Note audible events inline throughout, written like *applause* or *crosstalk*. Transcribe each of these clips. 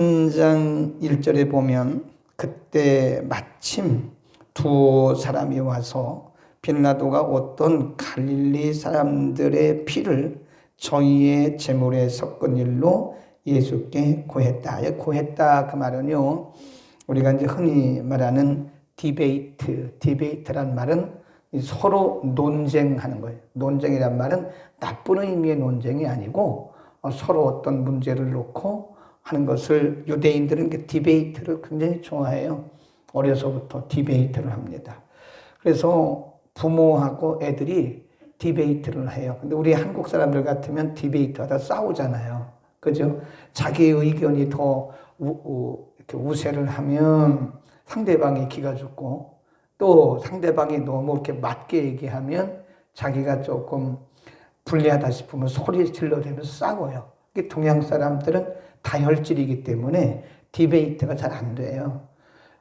1장 1절에 보면 그때 마침 두 사람이 와서 빌라도가 어떤 갈릴리 사람들의 피를 저희의 제물에 섞은 일로 예수께 고했다. 고했다 그 말은요. 우리가 이제 흔히 말하는 디베이트, 디베이트란 말은 서로 논쟁하는 거예요. 논쟁이란 말은 나쁜 의미의 논쟁이 아니고 서로 어떤 문제를 놓고 하는 것을 유대인들은 그 디베이트를 굉장히 좋아해요. 어려서부터 디베이트를 합니다. 그래서 부모하고 애들이 디베이트를 해요. 근데 우리 한국 사람들 같으면 디베이트 하다 싸우잖아요. 그죠? 자기 의견이 더 우, 우, 이렇게 우세를 하면 상대방이 기가 죽고 또 상대방이 너무 이렇게 맞게 얘기하면 자기가 조금 불리하다 싶으면 소리 질러대면서 싸워요. 동양 사람들은 다혈질이기 때문에 디베이트가 잘 안 돼요.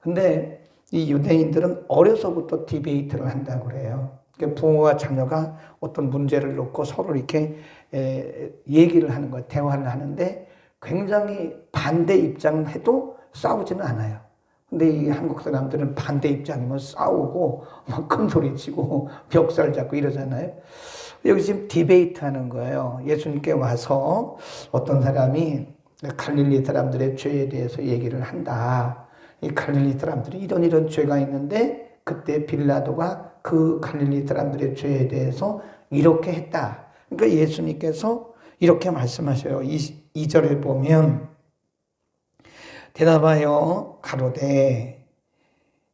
근데 이 유대인들은 어려서부터 디베이트를 한다고 그래요. 그러니까 부모와 자녀가 어떤 문제를 놓고 서로 이렇게 얘기를 하는 거예요. 대화를 하는데 굉장히 반대 입장을 해도 싸우지는 않아요. 근데 이 한국 사람들은 반대 입장이면 싸우고 막 큰 소리 치고 *laughs* 벽살 잡고 이러잖아요. 여기 지금 디베이트 하는 거예요. 예수님께 와서 어떤 사람이 갈릴리 사람들의 죄에 대해서 얘기를 한다. 이 갈릴리 사람들이 이런 이런 죄가 있는데 그때 빌라도가 그 갈릴리 사람들의 죄에 대해서 이렇게 했다. 그러니까 예수님께서 이렇게 말씀하셔요. 이, 2절에 보면 대답하여 가로되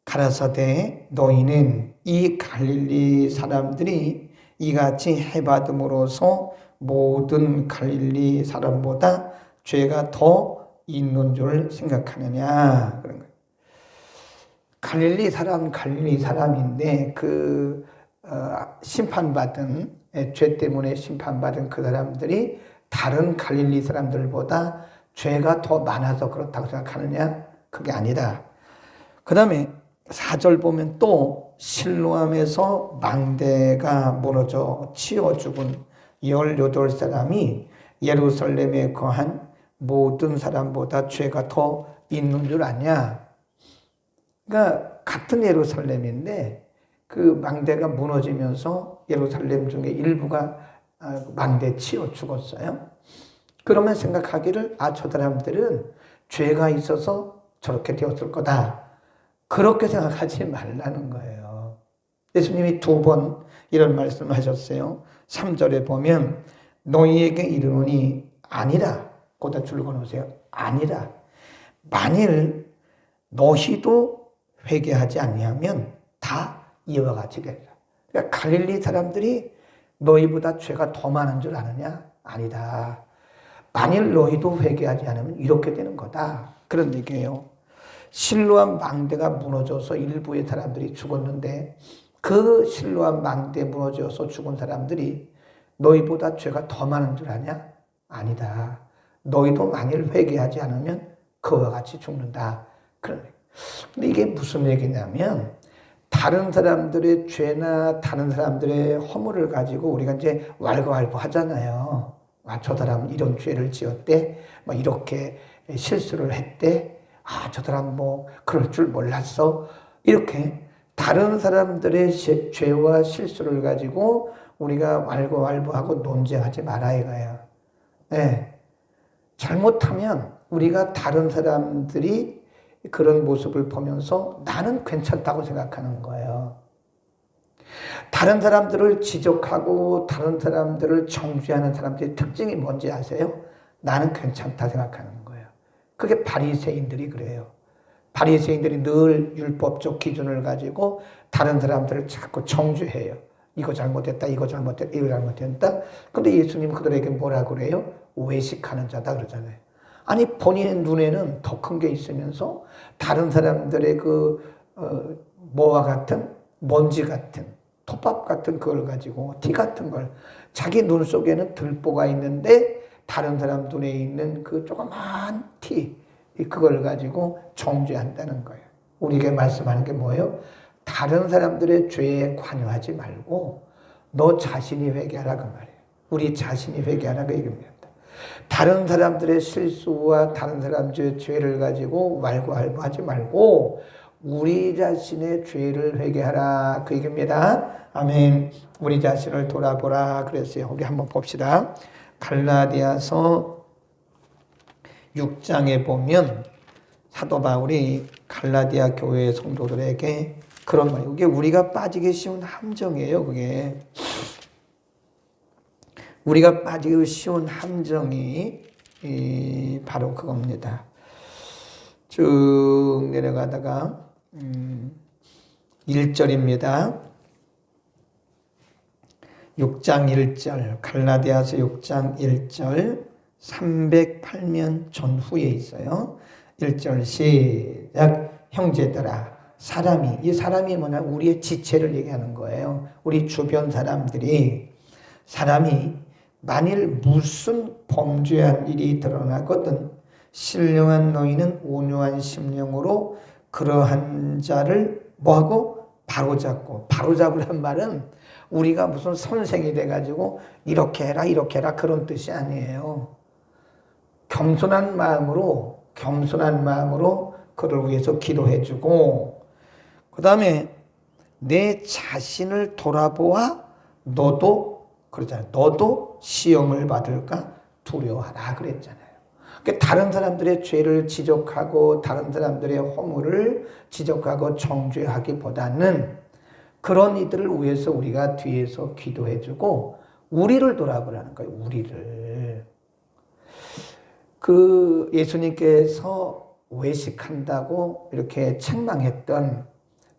가라사대 너희는 이 갈릴리 사람들이 이같이 해받음으로써 모든 갈릴리 사람보다 죄가 더 있는 줄 생각하느냐 그런 거예요. 갈릴리 사람 갈릴리 사람인데 그 어, 심판받은 예, 죄 때문에 심판받은 그 사람들이 다른 갈릴리 사람들보다 죄가 더 많아서 그렇다고 생각하느냐? 그게 아니다. 그 다음에 4절 보면 또 실로암에서 망대가 무너져 치워 죽은 18사람이 예루살렘에 거한 모든 사람보다 죄가 더 있는 줄 아냐? 그러니까 같은 예루살렘인데 그 망대가 무너지면서 예루살렘 중에 일부가 아, 망대 치워 죽었어요. 그러면 생각하기를 아, 저 사람들은 죄가 있어서 저렇게 되었을 거다. 그렇게 생각하지 말라는 거예요. 예수님이 두 번 이런 말씀 하셨어요. 3절에 보면 너희에게 이르노니 아니라 거기다 줄거 놓으세요. 아니라 만일 너희도 회개하지 아니하면 다 이와 같이 되리라. 그러니까 갈릴리 사람들이 너희보다 죄가 더 많은 줄 아느냐? 아니다. 만일 너희도 회개하지 않으면 이렇게 되는 거다. 그런 얘기예요. 실로암 망대가 무너져서 일부의 사람들이 죽었는데 그 실로암 망대 무너져서 죽은 사람들이 너희보다 죄가 더 많은 줄 아냐? 아니다. 너희도 만일 회개하지 않으면 그와 같이 죽는다. 그런 근데 이게 무슨 얘기냐면 다른 사람들의 죄나 다른 사람들의 허물을 가지고 우리가 이제 왈가왈부 하잖아요. 아, 저 사람은 이런 죄를 지었대. 뭐 이렇게 실수를 했대. 아, 저 사람 뭐 그럴 줄 몰랐어. 이렇게 다른 사람들의 죄와 실수를 가지고 우리가 왈가왈부하고 논쟁하지 말아 이거예요. 네. 잘못하면 우리가 다른 사람들이 그런 모습을 보면서 나는 괜찮다고 생각하는 거예요. 다른 사람들을 지적하고 다른 사람들을 정죄하는 사람들의 특징이 뭔지 아세요? 나는 괜찮다 생각하는 거예요. 그게 바리새인들이 그래요. 바리새인들이 늘 율법적 기준을 가지고 다른 사람들을 자꾸 정죄해요. 이거 잘못했다, 이거 잘못했다, 이거 잘못했다. 근데 예수님 그들에게 뭐라 그래요? 외식하는 자다 그러잖아요. 아니 본인의 눈에는 더 큰 게 있으면서 다른 사람들의 그 어, 뭐와 같은 먼지 같은 톱밥 같은 그걸 가지고 티 같은 걸 자기 눈 속에는 들보가 있는데 다른 사람 눈에 있는 그 조그만 티 그걸 가지고 정죄한다는 거예요. 우리에게 말씀하는 게 뭐예요? 다른 사람들의 죄에 관여하지 말고 너 자신이 회개하라 그 말이에요. 우리 자신이 회개하라 그 얘기입니다. 다른 사람들의 실수와 다른 사람들의 죄를 가지고 말고알고하지 말고 우리 자신의 죄를 회개하라 그 얘기입니다. 아멘. 우리 자신을 돌아보라 그랬어요. 우리 한번 봅시다. 갈라디아서 6장에 보면 사도 바울이 갈라디아 교회 성도들에게 그런 말, 이게 우리가 빠지기 쉬운 함정이에요, 그게. 우리가 빠지기 쉬운 함정이 바로 그겁니다. 쭉 내려가다가 음, 1절입니다. 6장 1절, 갈라디아서 6장 1절, 308면 전후에 있어요. 1절 시작, 형제들아, 사람이, 이 사람이 뭐냐, 우리의 지체를 얘기하는 거예요. 우리 주변 사람들이, 사람이 만일 무슨 범죄한 일이 드러나거든, 신령한 너희는 온유한 심령으로 그러한 자를 뭐하고 바로잡고 바로잡으란 말은 우리가 무슨 선생이 돼가지고 이렇게 해라 이렇게 해라 그런 뜻이 아니에요. 겸손한 마음으로 겸손한 마음으로 그를 위해서 기도해주고 그 다음에 내 자신을 돌아보아 너도 그러잖아요. 너도 시험을 받을까 두려워하라 그랬잖아요. 그러니까 다른 사람들의 죄를 지적하고 다른 사람들의 허물을 지적하고 정죄하기보다는 그런 이들을 위해서 우리가 뒤에서 기도해주고 우리를 돌아보라는 거예요. 우리를. 그 예수님께서 외식한다고 이렇게 책망했던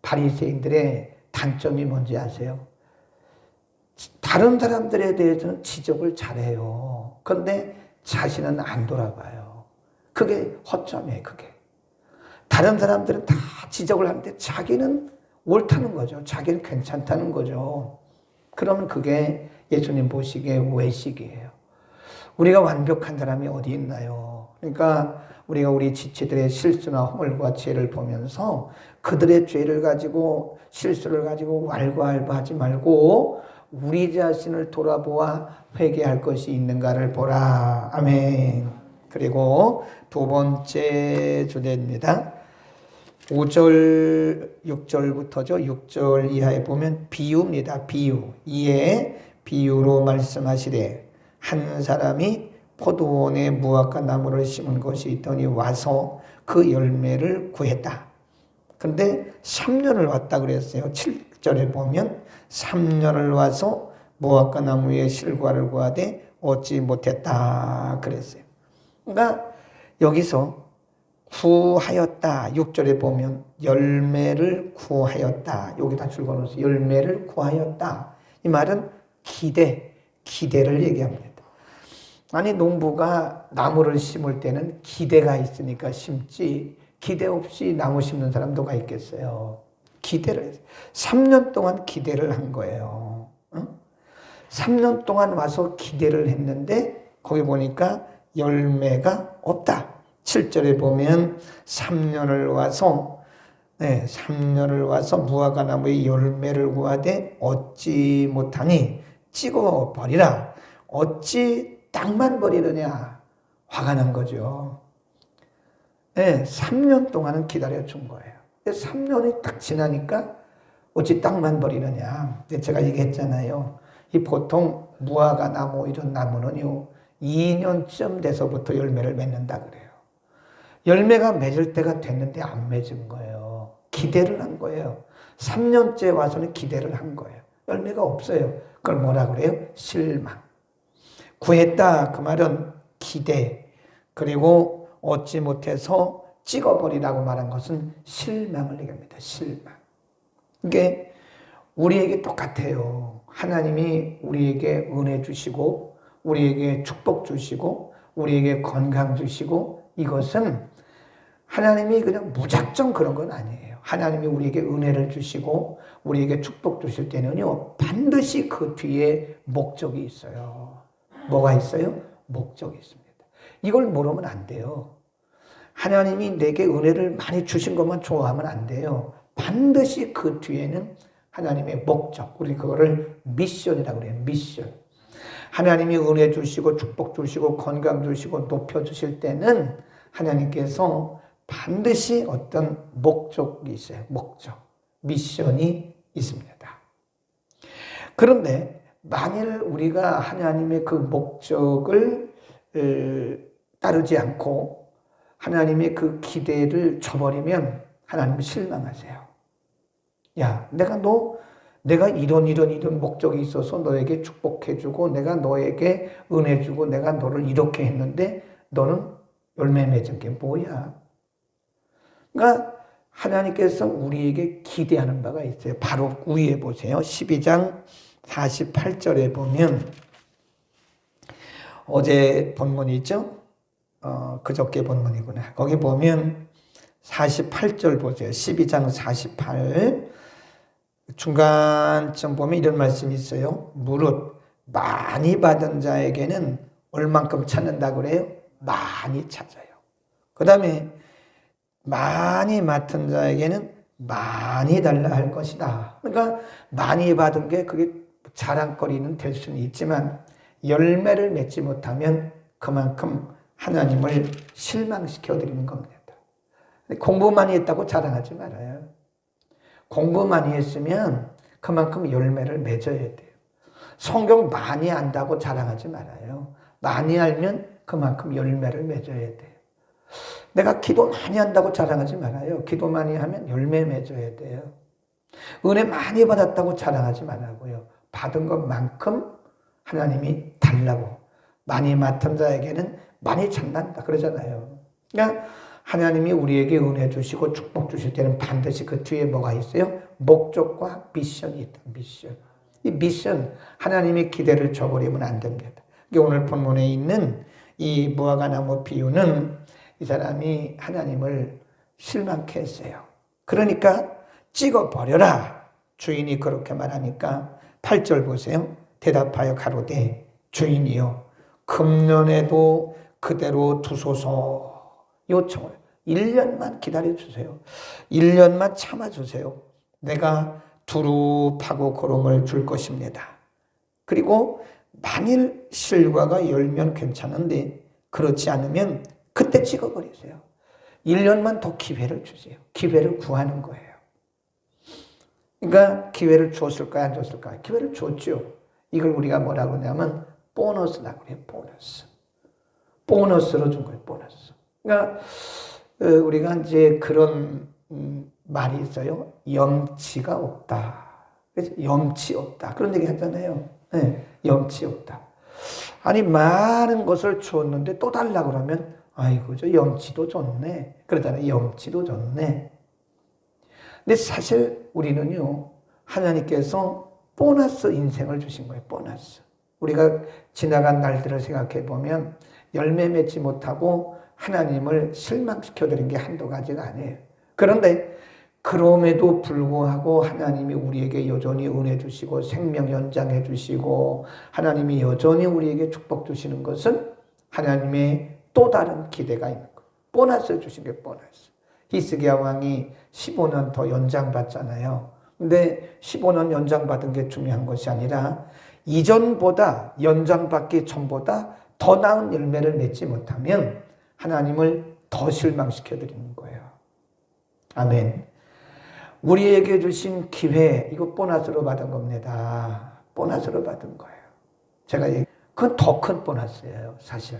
바리새인들의 단점이 뭔지 아세요? 다른 사람들에 대해서는 지적을 잘해요. 그런데 자신은 안 돌아봐요. 그게 허점이에요, 그게. 다른 사람들은 다 지적을 하는데 자기는 옳다는 거죠. 자기는 괜찮다는 거죠. 그러면 그게 예수님 보시기에 외식이에요. 우리가 완벽한 사람이 어디 있나요? 그러니까 우리가 우리 지체들의 실수나 허물과 죄를 보면서 그들의 죄를 가지고 실수를 가지고 왈가왈부하지 말고 우리 자신을 돌아보아 회개할 것이 있는가를 보라. 아멘. 그리고 두 번째 주제입니다. 5절, 6절부터죠. 6절 이하에 보면 비유입니다. 비유. 이에 비유로 말씀하시되 한 사람이 포도원에 무화과 나무를 심은 것이 있더니 와서 그 열매를 구했다. 근데 3년을 왔다 그랬어요. 7 절에 보면 3년을 와서 무화과 나무에 실과를 구하되 얻지 못했다 그랬어요. 그러니까 여기서 구하였다. 6절에 보면 열매를 구하였다. 여기다 줄거놓으세요. 열매를 구하였다. 이 말은 기대, 기대를 얘기합니다. 아니 농부가 나무를 심을 때는 기대가 있으니까 심지 기대 없이 나무 심는 사람 누가 있겠어요. 기대를 했어요. 3년 동안 기대를 한 거예요. 응? 3년 동안 와서 기대를 했는데 거기 보니까 열매가 없다. 7절에 보면 3년을 와서 네, 3년을 와서 무화과 나무의 열매를 구하되 얻지 못하니 찍어 버리라. 어찌 땅만 버리느냐? 화가 난 거죠. 네, 3년 동안은 기다려 준 거예요. 3년이 딱 지나니까 어찌 땅만 버리느냐. 제가 얘기했잖아요. 이 보통 무화과 나무 이런 나무는요. 2년쯤 돼서부터 열매를 맺는다 그래요. 열매가 맺을 때가 됐는데 안 맺은 거예요. 기대를 한 거예요. 3년째 와서는 기대를 한 거예요. 열매가 없어요. 그걸 뭐라 그래요? 실망. 구했다. 그 말은 기대. 그리고 얻지 못해서 찍어버리라고 말한 것은 실망을 얘기합니다. 실망. 이게 우리에게 똑같아요. 하나님이 우리에게 은혜 주시고, 우리에게 축복 주시고, 우리에게 건강 주시고, 이것은 하나님이 그냥 무작정 그런 건 아니에요. 하나님이 우리에게 은혜를 주시고, 우리에게 축복 주실 때는요, 반드시 그 뒤에 목적이 있어요. 뭐가 있어요? 목적이 있습니다. 이걸 모르면 안 돼요. 하나님이 내게 은혜를 많이 주신 것만 좋아하면 안 돼요. 반드시 그 뒤에는 하나님의 목적, 우리 그거를 미션이라고 그래요. 미션. 하나님이 은혜 주시고 축복 주시고 건강 주시고 높여 주실 때는 하나님께서 반드시 어떤 목적이 있어요. 목적. 미션이 있습니다. 그런데 만일 우리가 하나님의 그 목적을 따르지 않고 하나님의 그 기대를 저버리면 하나님 실망하세요. 야, 내가 너 내가 이런 이런 이런 목적이 있어서 너에게 축복해주고 내가 너에게 은혜주고 내가 너를 이렇게 했는데 너는 열매 맺은 게 뭐야? 그러니까 하나님께서 우리에게 기대하는 바가 있어요. 바로 위에 보세요. 12장 48절에 보면 어제 본문이 있죠? 어, 그저께 본문이구나. 거기 보면 48절 보세요. 12장 48 중간쯤 보면 이런 말씀이 있어요. 무릇 많이 받은 자에게는 얼만큼 찾는다 그래요? 많이 찾아요. 그 다음에 많이 맡은 자에게는 많이 달라 할 것이다. 그러니까 많이 받은 게 그게 자랑거리는 될 수는 있지만 열매를 맺지 못하면 그만큼 하나님을 실망시켜 드리는 겁니다. 공부 많이 했다고 자랑하지 말아요. 공부 많이 했으면 그만큼 열매를 맺어야 돼요. 성경 많이 안다고 자랑하지 말아요. 많이 알면 그만큼 열매를 맺어야 돼요. 내가 기도 많이 한다고 자랑하지 말아요. 기도 많이 하면 열매 맺어야 돼요. 은혜 많이 받았다고 자랑하지 말라고요. 받은 것만큼 하나님이 달라고. 많이 맡은 자에게는 많이 찬단다. 그러잖아요. 그러니까 하나님이 우리에게 은혜 주시고 축복 주실 때는 반드시 그 뒤에 뭐가 있어요? 목적과 미션이 있다. 미션. 이 미션, 하나님의 기대를 저버리면 안 됩니다. 오늘 본문에 있는 이 무화과나무 비유는 이 사람이 하나님을 실망케 했어요. 그러니까 찍어버려라. 주인이 그렇게 말하니까 8절 보세요. 대답하여 가로되 주인이여 금년에도 그대로 두소서 요청을 1년만 기다려 주세요. 1년만 참아 주세요. 내가 두루 파고 고름을 줄 것입니다. 그리고 만일 실과가 열면 괜찮은데 그렇지 않으면 그때 찍어버리세요. 1년만 더 기회를 주세요. 기회를 구하는 거예요. 그러니까 기회를 줬을까요? 안 줬을까요? 기회를 줬죠. 이걸 우리가 뭐라고 하냐면 보너스라고 해요. 보너스. 보너스로 준 거예요. 보너스. 그러니까 어, 우리가 이제 그런 음, 말이 있어요. 염치가 없다. 그래서 염치 없다. 그런 얘기 하잖아요. 네, 염치 없다. 아니 많은 것을 주었는데 또 달라 그러면 아이고 저 염치도 좋네. 그러잖아요. 염치도 좋네. 근데 사실 우리는요. 하나님께서 보너스 인생을 주신 거예요. 보너스. 우리가 지나간 날들을 생각해 보면 열매 맺지 못하고 하나님을 실망시켜 드린 게 한두 가지가 아니에요. 그런데 그럼에도 불구하고 하나님이 우리에게 여전히 은혜 주시고 생명 연장해 주시고 하나님이 여전히 우리에게 축복 주시는 것은 하나님의 또 다른 기대가 있는 거. 보너스 주신 게 보너스. 히스기야 왕이 15년 더 연장받잖아요. 근데 15년 연장받은 게 중요한 것이 아니라 이전보다 연장받기 전보다 더 나은 열매를 맺지 못하면 하나님을 더 실망시켜 드리는 거예요. 아멘. 우리에게 주신 기회, 이거 보너스로 받은 겁니다. 보너스로 받은 거예요. 제가 그건 더 큰 보너스예요, 사실.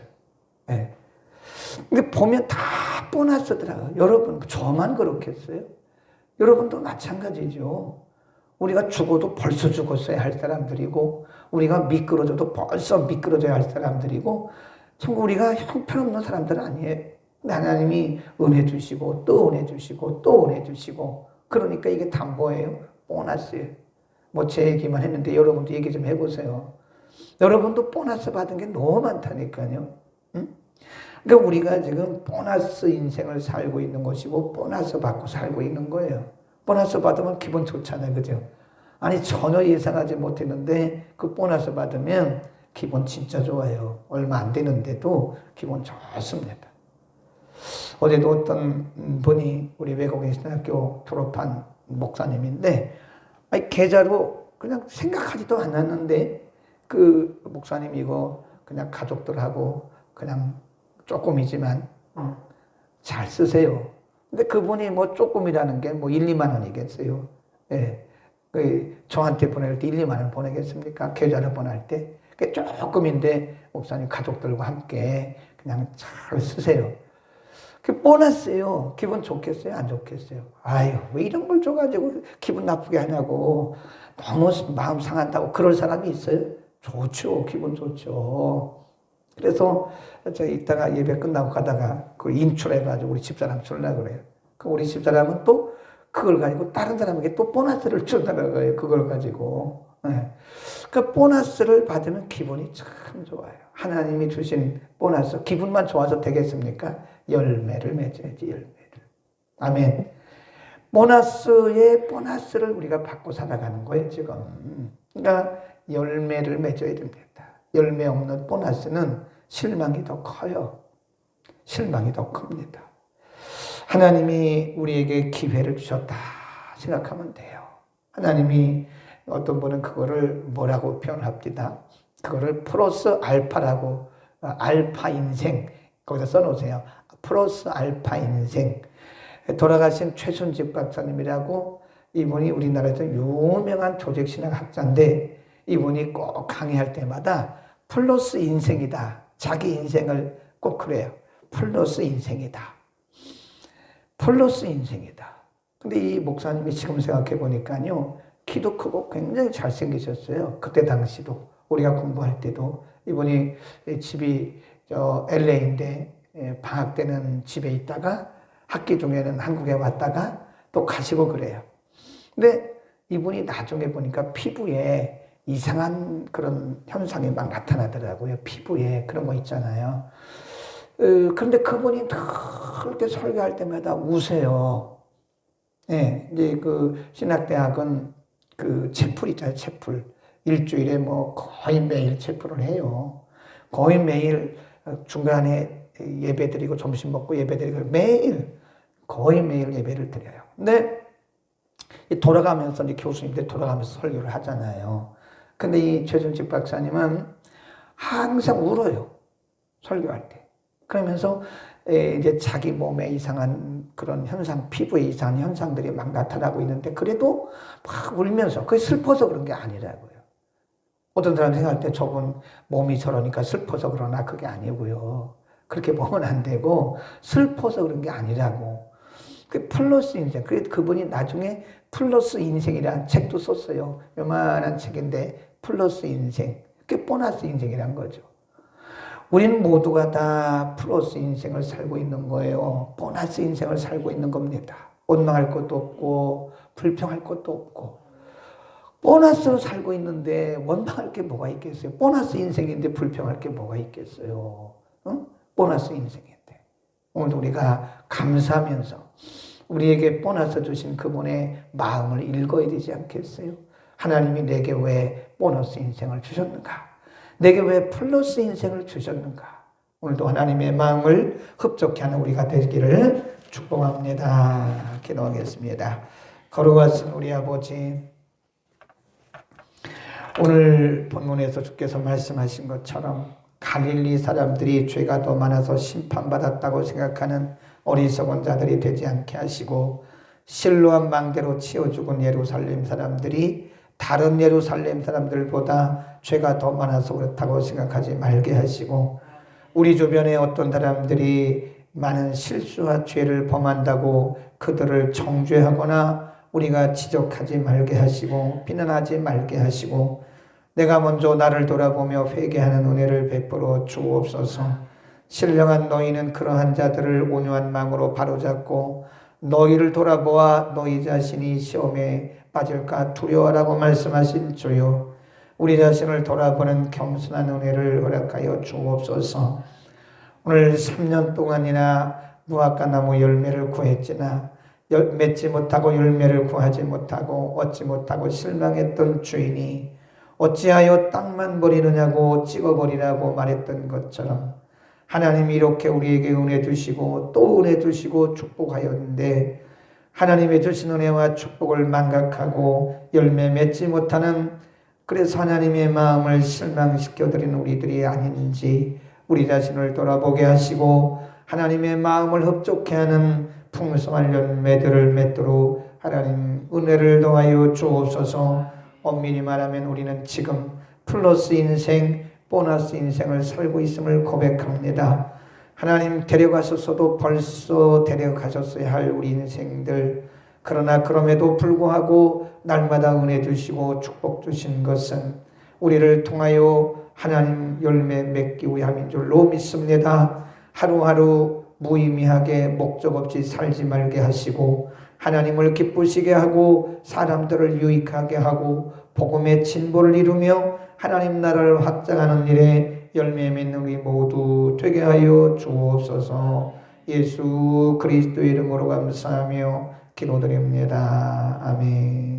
네. 근데 보면 다 보너스더라고요. 여러분, 저만 그렇겠어요? 여러분도 마찬가지죠. 우리가 죽어도 벌써 죽었어야 할 사람들이고, 우리가 미끄러져도 벌써 미끄러져야 할 사람들이고, 참 우리가 형편없는 사람들 아니에요. 하나님이 은혜 주시고, 또 은혜 주시고, 또 은혜 주시고, 그러니까 이게 다 뭐예요? 보너스예요. 뭐 제 얘기만 했는데 여러분도 얘기 좀 해보세요. 여러분도 보너스 받은 게 너무 많다니까요. 응? 그러니까 우리가 지금 보너스 인생을 살고 있는 것이고 보너스 받고 살고 있는 거예요. 보너스 받으면 기분 좋잖아요. 그죠? 아니 전혀 예상하지 못했는데 그 보너스 받으면 기분 진짜 좋아요. 얼마 안 되는데도 기분 좋습니다. 어제도 어떤 분이 우리 외국인 신학교 졸업한 목사님인데 아니 계좌로 그냥 생각하지도 않았는데 그 목사님 이거 그냥 가족들하고 그냥 조금이지만 음, 잘 쓰세요. 근데 그분이 뭐 조금이라는 게 뭐 1, 2만 원이겠어요. 예. 그 저한테 보낼 때 1, 2만 원 보내겠습니까? 계좌를 보낼 때. 그 조금인데 목사님 가족들과 함께 그냥 잘 쓰세요. 그 보너스요. 기분 좋겠어요? 안 좋겠어요? 아유, 왜 이런 걸 줘가지고 기분 나쁘게 하냐고. 너무 마음 상한다고 그럴 사람이 있어요? 좋죠. 기분 좋죠. 그래서 저 이따가 예배 끝나고 가다가 그 인출해가지고 우리 집사람 주려고 그래요. 그 우리 집사람은 또 그걸 가지고 다른 사람에게 또 보너스를 준다는 거예요. 그걸 가지고. 네. 그 보너스를 받으면 기분이 참 좋아요. 하나님이 주신 보너스. 기분만 좋아서 되겠습니까? 열매를 맺어야지, 열매를. 아멘. 보너스의 보너스를 우리가 받고 살아가는 거예요, 지금. 그러니까 열매를 맺어야 됩니다. 열매 없는 보너스는 실망이 더 커요. 실망이 더 큽니다. 하나님이 우리에게 기회를 주셨다 생각하면 돼요. 하나님이 어떤 분은 그거를 뭐라고 표현합니다. 그거를 플러스 알파라고 알파 인생 거기다 써놓으세요. 플러스 알파 인생 돌아가신 최순집 박사님이라고 이분이 우리나라에서 유명한 조직신학 학자인데 이분이 꼭 강의할 때마다 플러스 인생이다. 자기 인생을 꼭 그래요. 플러스 인생이다. 플러스 인생이다. 근데 이 목사님이 지금 생각해 보니까요. 키도 크고 굉장히 잘생기셨어요. 그때 당시도. 우리가 공부할 때도. 이분이 집이 저 LA인데 예, 방학 때는 집에 있다가 학기 중에는 한국에 왔다가 또 가시고 그래요. 근데 이분이 나중에 보니까 피부에 이상한 그런 현상이 막 나타나더라고요. 피부에 그런 거 있잖아요. 어, 그런데 그분이 그렇게 설교할 때마다 우세요. 예, 이제 그 신학대학은 그 채플 있잖아요, 채플. 일주일에 뭐 거의 매일 채플을 해요. 거의 매일 중간에 예배 드리고 점심 먹고 예배 드리고 매일 거의 매일 예배를 드려요. 근데 돌아가면서 이제 교수님들 돌아가면서 설교를 하잖아요. 근데 이 최준식 박사님은 항상 울어요. 설교할 때. 그러면서 이제 자기 몸에 이상한 그런 현상, 피부에 이상한 현상들이 막 나타나고 있는데 그래도 막 울면서 그게 슬퍼서 그런 게 아니라고요. 어떤 사람 생각할 때 저분 몸이 저러니까 슬퍼서 그러나 그게 아니고요. 그렇게 보면 안 되고 슬퍼서 그런 게 아니라고. 그 플러스 인생. 그 그분이 나중에 플러스 인생이라는 책도 썼어요. 요만한 책인데 플러스 인생. 그게 보너스 인생이란 거죠. 우리는 모두가 다 플러스 인생을 살고 있는 거예요. 보너스 인생을 살고 있는 겁니다. 원망할 것도 없고, 불평할 것도 없고. 보너스로 살고 있는데 원망할 게 뭐가 있겠어요? 보너스 인생인데 불평할 게 뭐가 있겠어요? 응? 보너스 인생인데. 오늘 우리가 감사하면서 우리에게 보너스 주신 그분의 마음을 읽어야 되지 않겠어요? 하나님이 내게 왜 보너스 인생을 주셨는가? 내게 왜 플러스 인생을 주셨는가? 오늘도 하나님의 마음을 흡족해 하는 우리가 되기를 축복합니다. 기도하겠습니다. 거룩하신 우리 아버지, 오늘 본문에서 주께서 말씀하신 것처럼 갈릴리 사람들이 죄가 더 많아서 심판받았다고 생각하는 어리석은 자들이 되지 않게 하시고 실로한 망대로 치워 죽은 예루살렘 사람들이 다른 예루살렘 사람들보다 죄가 더 많아서 그렇다고 생각하지 말게 하시고 우리 주변에 어떤 사람들이 많은 실수와 죄를 범한다고 그들을 정죄하거나 우리가 지적하지 말게 하시고 비난하지 말게 하시고 내가 먼저 나를 돌아보며 회개하는 은혜를 베풀어 주옵소서. 신령한 너희는 그러한 자들을 온유한 마음으로 바로잡고 너희를 돌아보아 너희 자신이 시험에 빠질까 두려워라고 말씀하신 주요. 우리 자신을 돌아보는 겸손한 은혜를 허락하여 주옵소서. 오늘 3년 동안이나 무화과 나무 열매를 구했지나 맺지 못하고 열매를 구하지 못하고 얻지 못하고 실망했던 주인이 어찌하여 땅만 버리느냐고 찍어버리라고 말했던 것처럼 하나님이 이렇게 우리에게 은혜 주시고 또 은혜 주시고 축복하였는데 하나님의 주신 은혜와 축복을 망각하고 열매 맺지 못하는 그래서 하나님의 마음을 실망시켜드린 우리들이 아닌지 우리 자신을 돌아보게 하시고 하나님의 마음을 흡족해 하는 풍성한 열매들을 맺도록 하나님 은혜를 더하여 주옵소서 엄밀히 말하면 우리는 지금 플러스 인생, 보너스 인생을 살고 있음을 고백합니다. 하나님 데려가셨어도 벌써 데려가셨어야 할 우리 인생들 그러나 그럼에도 불구하고 날마다 은혜 주시고 축복 주신 것은 우리를 통하여 하나님 열매 맺기 위함인 줄로 믿습니다. 하루하루 무의미하게 목적 없이 살지 말게 하시고 하나님을 기쁘시게 하고 사람들을 유익하게 하고 복음의 진보를 이루며 하나님 나라를 확장하는 일에 열매 맺는 우리 모두 되게 하여 주옵소서. 예수 그리스도 이름으로 감사하며 기도드립니다. 아멘.